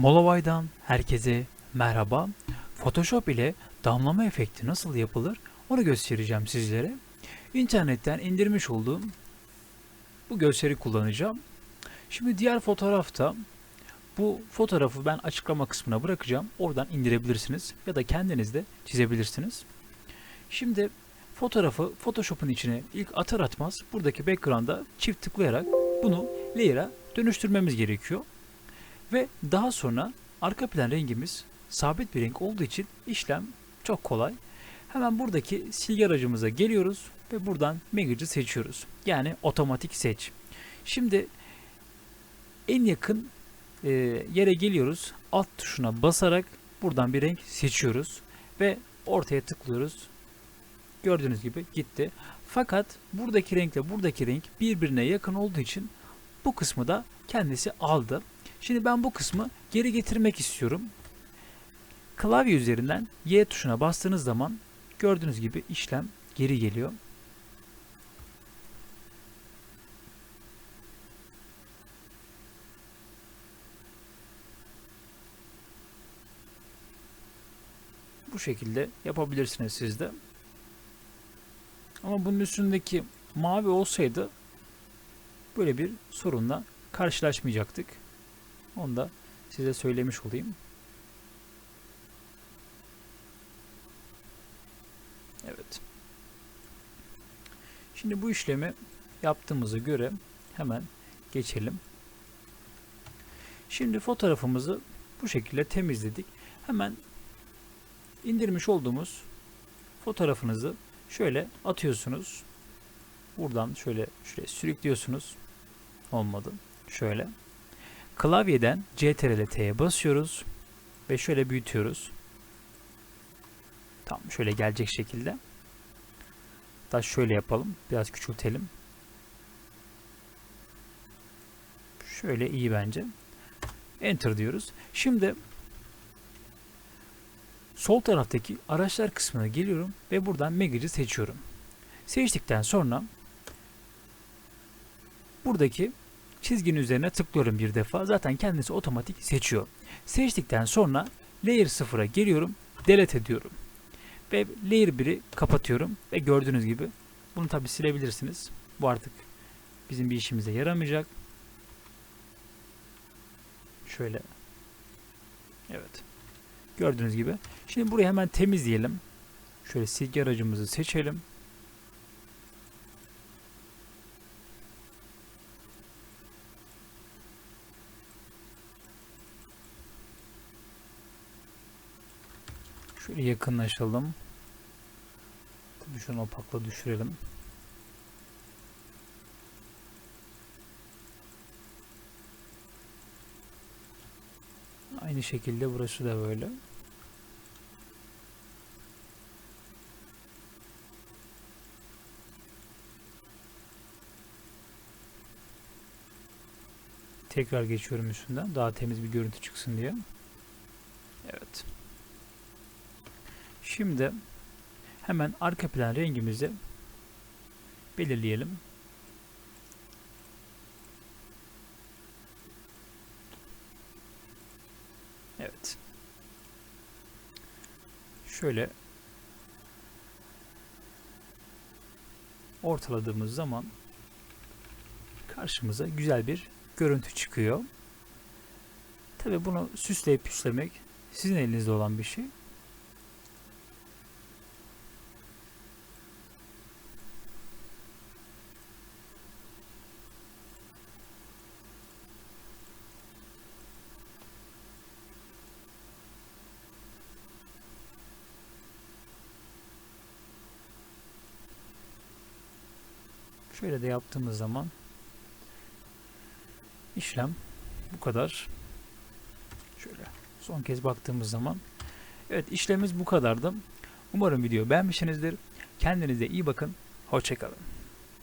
Molovay'dan herkese merhaba. Photoshop ile damlama efekti nasıl yapılır onu göstereceğim sizlere. İnternetten indirmiş olduğum bu gösteri kullanacağım. Şimdi diğer fotoğrafta bu fotoğrafı ben açıklama kısmına bırakacağım. Oradan indirebilirsiniz ya da kendiniz de çizebilirsiniz. Şimdi fotoğrafı Photoshop'un içine ilk atar atmaz buradaki background'a çift tıklayarak bunu layer'a dönüştürmemiz gerekiyor. Ve daha sonra arka plan rengimiz sabit bir renk olduğu için işlem çok kolay. Hemen buradaki silgi aracımıza geliyoruz ve buradan Manager'ı seçiyoruz. Yani otomatik seç. Şimdi en yakın e, yere geliyoruz. Alt tuşuna basarak buradan bir renk seçiyoruz ve ortaya tıklıyoruz. Gördüğünüz gibi gitti. Fakat buradaki renkle buradaki renk birbirine yakın olduğu için bu kısmı da kendisi aldı. Şimdi ben bu kısmı geri getirmek istiyorum. Klavye üzerinden Y tuşuna bastığınız zaman gördüğünüz gibi işlem geri geliyor. Bu şekilde yapabilirsiniz siz de. Ama bunun üstündeki mavi olsaydı böyle bir sorunla karşılaşmayacaktık. Onu da size söylemiş olayım. Evet. Şimdi bu işlemi yaptığımıza göre hemen geçelim. Şimdi fotoğrafımızı bu şekilde temizledik. Hemen indirmiş olduğumuz fotoğrafınızı şöyle atıyorsunuz. Buradan şöyle şuraya sürüklüyorsunuz. Olmadı. Şöyle. Klavyeden CTRL T'ye basıyoruz ve şöyle büyütüyoruz. Tam şöyle gelecek şekilde. Da şöyle yapalım. Biraz küçültelim. Şöyle iyi bence. Enter diyoruz. Şimdi sol taraftaki araçlar kısmına geliyorum ve buradan Megac'i seçiyorum. Seçtikten sonra buradaki çizginin üzerine tıklıyorum bir defa. Zaten kendisi otomatik seçiyor. Seçtikten sonra layer 0'a geliyorum. Delete ediyorum. Ve layer 1'i kapatıyorum. Ve gördüğünüz gibi bunu tabi silebilirsiniz. Bu artık bizim bir işimize yaramayacak. Şöyle. Evet. Gördüğünüz gibi. Şimdi burayı hemen temizleyelim. Şöyle silgi aracımızı seçelim. Şöyle yakınlaşalım. Tabii şunu opakla düşürelim. Aynı şekilde burası da böyle. Tekrar geçiyorum üstünden. Daha temiz bir görüntü çıksın diye. Evet. Şimdi hemen arka plan rengimizi belirleyelim. Evet. Şöyle ortaladığımız zaman karşımıza güzel bir görüntü çıkıyor. Tabi bunu süsleyip püslemek sizin elinizde olan bir şey. Şöyle de yaptığımız zaman işlem bu kadar. Şöyle son kez baktığımız zaman evet işlemimiz bu kadardı. Umarım video beğenmişsinizdir. Kendinize iyi bakın. Hoşçakalın.